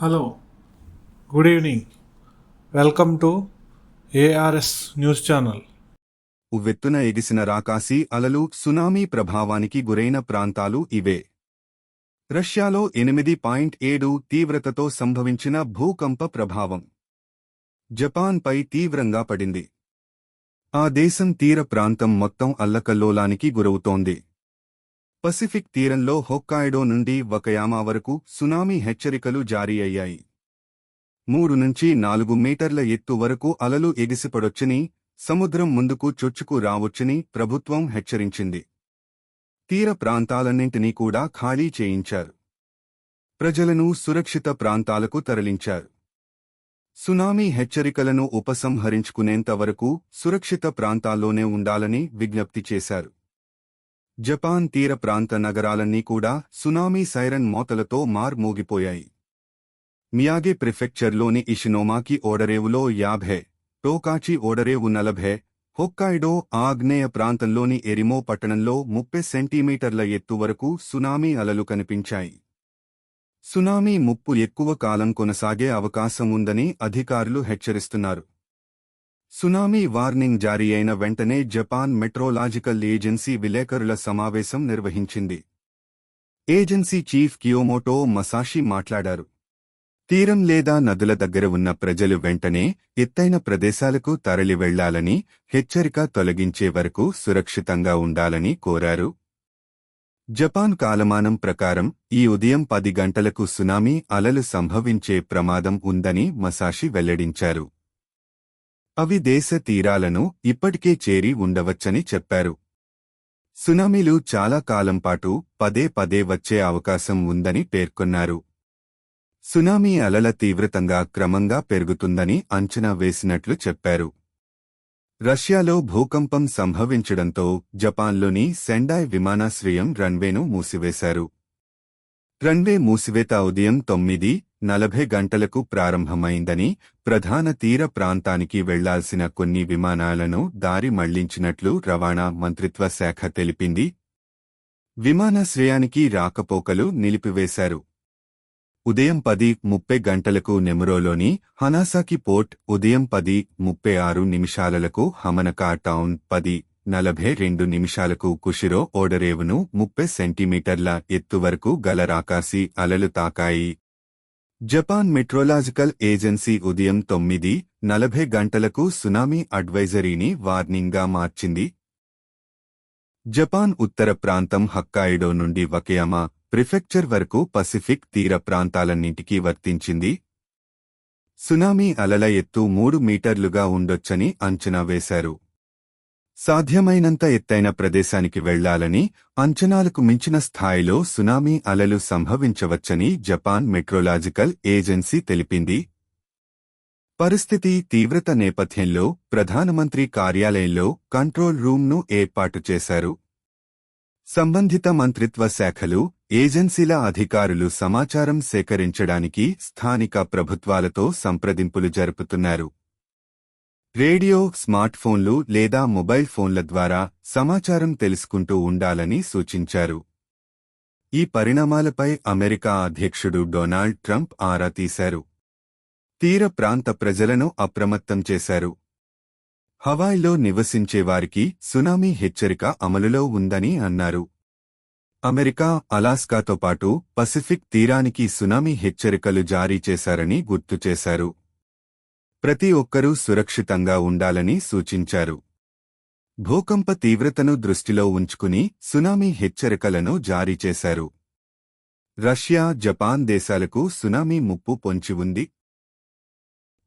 Hello good evening. Welcome to ARS news channel. ఉవ్వెత్తున ఎగిసిన రాకాసి అలలు సునామీ ప్రభావానికి గురైన ప్రాంతాలు ఇవే. రష్యాలో ఎనిమిది పాయింట్ ఏడు తీవ్రతతో సంభవించిన భూకంప ప్రభావం. జపాన్పై తీవ్రంగా పడింది. ఆ దేశం తీర ప్రాంతం మొత్తం అల్లకల్లోలానికి గురవుతోంది. పసిఫిక్ తీరంలో హొక్కాయిడో నుండి వకయామా వరకు సునామీ హెచ్చరికలు జారీ అయ్యాయి. మూడు నుంచి నాలుగు మీటర్ల ఎత్తు వరకు అలలు ఎగిసిపడొచ్చని సముద్రం ముందుకు చొచ్చుకు రావొచ్చని ప్రభుత్వం హెచ్చరించింది. తీర ప్రాంతాలన్నింటినీ కూడా ఖాళీ చేయించారు. ప్రజలను సురక్షిత ప్రాంతాలకు తరలించారు. సునామీ హెచ్చరికలను ఉపసంహరించుకునేంత వరకు సురక్షిత ప్రాంతాల్లోనే ఉండాలని విజ్ఞప్తి చేశారు. జపాన్ తీర ప్రాంత నగరాలన్నీ కూడా సునామీ సైరన్ మోతలతో మార్మోగిపోయాయి మియాగే ప్రిఫెక్చర్లోని ఇషినోమాకి ఓడరేవులో యాభై టోకాచి ఓడరేవు నలభై హొక్కాయిడో ఆగ్నేయ ప్రాంతంలోని ఎరిమో పట్టణంలో ముప్పై సెంటీమీటర్ల ఎత్తు వరకు సునామీ అలలు కనిపించాయి. సునామీ ముప్పు ఎక్కువ కాలం కొనసాగే అవకాశం ఉందని అధికారులు హెచ్చరిస్తున్నారు. సునామీ వార్నింగ్ జారీ అయిన వెంటనే జపాన్ మెట్రోలాజికల్ ఏజెన్సీ విలేకరుల సమావేశం నిర్వహించింది. ఏజెన్సీ చీఫ్ కియోమోటో మసాషి మాట్లాడారు. తీరం లేదా నదుల దగ్గర ఉన్న ప్రజలు వెంటనే ఎత్తైన ప్రదేశాలకు తరలి వెళ్ళాలని హెచ్చరిక తొలగించే వరకు సురక్షితంగా ఉండాలని కోరారు. జపాన్ కాలమానం ప్రకారం ఈ ఉదయం పది గంటలకు సునామీ అలలు సంభవించే ప్రమాదం ఉందని మసాషి వెల్లడించారు. అవి దేశ తీరాలను ఇప్పటికే చేరి ఉండవచ్చని చెప్పారు. సునామీలు చాలా కాలం పాటు పదే పదే వచ్చే అవకాశం ఉందని పేర్కొన్నారు. సునామీ అలల తీవ్రతంగా క్రమంగా పెరుగుతుందని అంచనా వేసినట్లు చెప్పారు. రష్యాలో భూకంపం సంభవించడంతో జపాన్లోని సెండాయ్ విమానాశ్రయం రన్వేను మూసివేశారు. రన్వే మూసివేత ఉదయం తొమ్మిది నలభై గంటలకు ప్రారంభమైందని ప్రధాన తీర ప్రాంతానికి వెళ్ళాల్సిన కొన్ని విమానాలను దారి మళ్ళించినట్లు రవాణా మంత్రిత్వ శాఖ తెలిపింది. విమానాశ్రయానికి రాకపోకలు నిలిపివేశారు. ఉదయం పది ముప్పై గంటలకు నెమురోలోని హనాసాకి పోర్ట్ ఉదయం పది ముప్పై ఆరు నిమిషాలకు హమనకా టౌన్ పది నలభై రెండు నిమిషాలకు కుషిరో ఓడరేవును ముప్పై సెంటీమీటర్ల ఎత్తు వరకు గల రాకాసి అలలు తాకాయి. జపాన్ మెట్రోలాజికల్ ఏజెన్సీ ఉదయం తొమ్మిది నలభై గంటలకు సునామీ అడ్వైజరీని వార్నింగ్గా మార్చింది. జపాన్ ఉత్తర ప్రాంతం హక్కాయిడో నుండి వకయామా ప్రిఫెక్చర్ వరకు పసిఫిక్ తీర ప్రాంతాలన్నింటికీ వర్తించింది. సునామీ అలల ఎత్తు మూడు మీటర్లుగా ఉండొచ్చని అంచనా వేశారు. సాధ్యమైనంత ఎత్తైన ప్రదేశానికి వెళ్ళాలని అంచనాలకు మించిన స్థాయిలో సునామీ అలలు సంభవించవచ్చని జపాన్ మెట్రోలాజికల్ ఏజెన్సీ తెలిపింది. పరిస్థితి తీవ్రత నేపథ్యంలో ప్రధానమంత్రి కార్యాలయంలో కంట్రోల్ రూమ్ను ఏర్పాటు చేశారు. సంబంధిత మంత్రిత్వ శాఖలు ఏజెన్సీల అధికారులు సమాచారం సేకరించడానికి స్థానిక ప్రభుత్వాలతో సంప్రదింపులు జరుపుతున్నారు. రేడియో స్మార్ట్ ఫోన్లు లేదా మొబైల్ ఫోన్ల ద్వారా సమాచారం తెలుసుకుంటూ ఉండాలని సూచించారు. ఈ పరిణామాలపై అమెరికా అధ్యక్షుడు డొనాల్డ్ ట్రంప్ ఆరా తీశారు. తీర ప్రాంత ప్రజలను అప్రమత్తం చేశారు. హవాయిలో నివసించేవారికి సునామీ హెచ్చరిక అమలులో ఉందని అన్నారు. అమెరికా అలాస్కాతో పాటు పసిఫిక్ తీరానికి సునామీ హెచ్చరికలు జారీ చేశారని గుర్తు చేశారు. ప్రతి ఒక్కరూ సురక్షితంగా ఉండాలని సూచించారు. భూకంప తీవ్రతను దృష్టిలో ఉంచుకుని సునామీ హెచ్చరికలను జారీ చేశారు. రష్యా జపాన్ దేశాలకు సునామీ ముప్పు పొంచి ఉంది.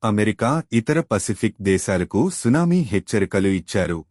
అమెరికా ఇతర పసిఫిక్ దేశాలకు సునామీ హెచ్చరికలు ఇచ్చారు.